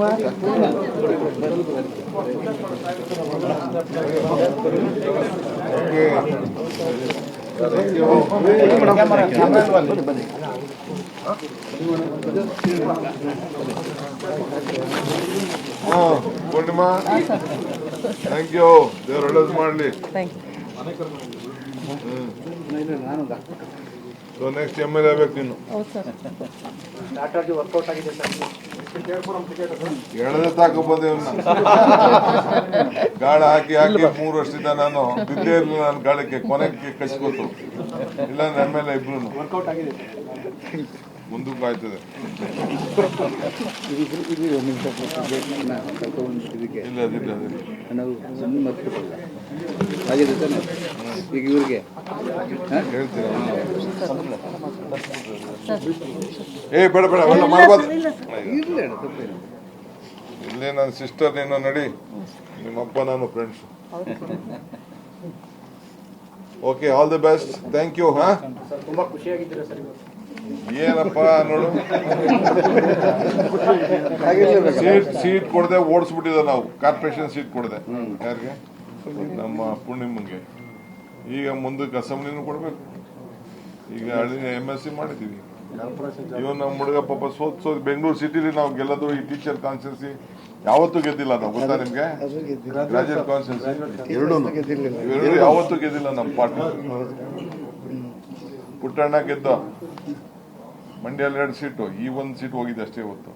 ಹಾಂ Purnima thank you ದೇವ್ರ ಒಳ್ಳೇದು ಮಾಡಲಿ. Thank you so next M L A ಬೇಕು ನೀನು. ಹೌದು ಸರ್ ಎಳೆದೇ ತಾಕ ಬಂದೆ ಗಾಳ ಹಾಕಿ ಹಾಕಿ ಮೂರು ವರ್ಷದಿಂದ ನಾನು ಬಿದ್ದೇ ಇರಲಿಲ್ಲ ನನ್ನ ಗಾಳಕ್ಕೆ, ಕೊನೆಗೆ ಕಚ್ಕೋತು ಇಲ್ಲ ಎ ಇಬ್ರು ಮುಂದಕ್ಕೆ ಆಯ್ತದೆ ಇದಕ್ಕೆ. ಇಲ್ಲ ನಾವು ಸುಮ್ಮನೆ ಮರ್ತ್ಬಿಟ್ಟಲ್ಲ ಆಗಿದೆ ತಾನೆ? ಈಗ ಇವ್ರಿಗೆ? ಹೇಳ್ತೀರ? ಏ ಬೇಡ ಬೇಡ ತಪ್ಪೇನು ಇಲ್ಲೇ. ನನ್ನ ಸಿಸ್ಟರ್ ನೀನು ನಡಿ ನಿಮ್ಮಪ್ಪ ನಾನು friends okay all the best thank you ಹಾ? ತುಂಬಾ ಖುಷಿಯಾಗಿದ್ದೀರಾ ಸರ್ ಇವತ್ತು ಏನಪ್ಪ ನೋಡು? ಸೀಟ್ ಸೀಟ್ ಕೊಡದೆ ಓಡಿಸ್ಬಿಟ್ಟಿದ ನಾವು. ಕಾರ್ಪೊರೇಷನ್ ಸೀಟ್ ಕೊಡದೆ. ಯಾರಿಗೆ? ನಮ್ಮ ಪೂರ್ಣಿಮಂಗೆ ಈಗ ಮುಂದಕ್ಕೆ ಅಸೆಂಬ್ಲಿನೂ ಕೊಡಬೇಕು. ಈಗ ಎಂ ಎಸ್ ಸಿ ಮಾಡಿದೀವಿ ಇವ್ ನಮ್ಮ ಹುಡುಗ ಪಾಪ ಸೋತ್ ಸೋತ್ ಬೆಂಗಳೂರು ಸಿಟಿಲಿ ನಾವು ಗೆಲ್ಲೋದು ಈ ಟೀಚರ್ ಕಾನ್ಸ್ಟೆನ್ಸಿ ಯಾವತ್ತೂ ಗೆದ್ದಿಲ್ಲ ನಾವು. ಗೊತ್ತಾ ನಿಮ್ಗೆ? ಗ್ರಾಜುಯೇಟ್ ಕಾನ್ಸ್ಟೆನ್ಸಿ ಯಾವತ್ತೂ ಗೆದ್ದಿಲ್ಲ ನಮ್ಮ ಪಾರ್ಟಿ. ಪುಟ್ಟಣ್ಣ ಗೆದ್ದ ಮಂಡ್ಯಲ್ಲಿ ಎರಡು ಸೀಟು ಈ ಒಂದು ಸೀಟ್ ಹೋಗಿದೆ ಅಷ್ಟೇ ಇವತ್ತು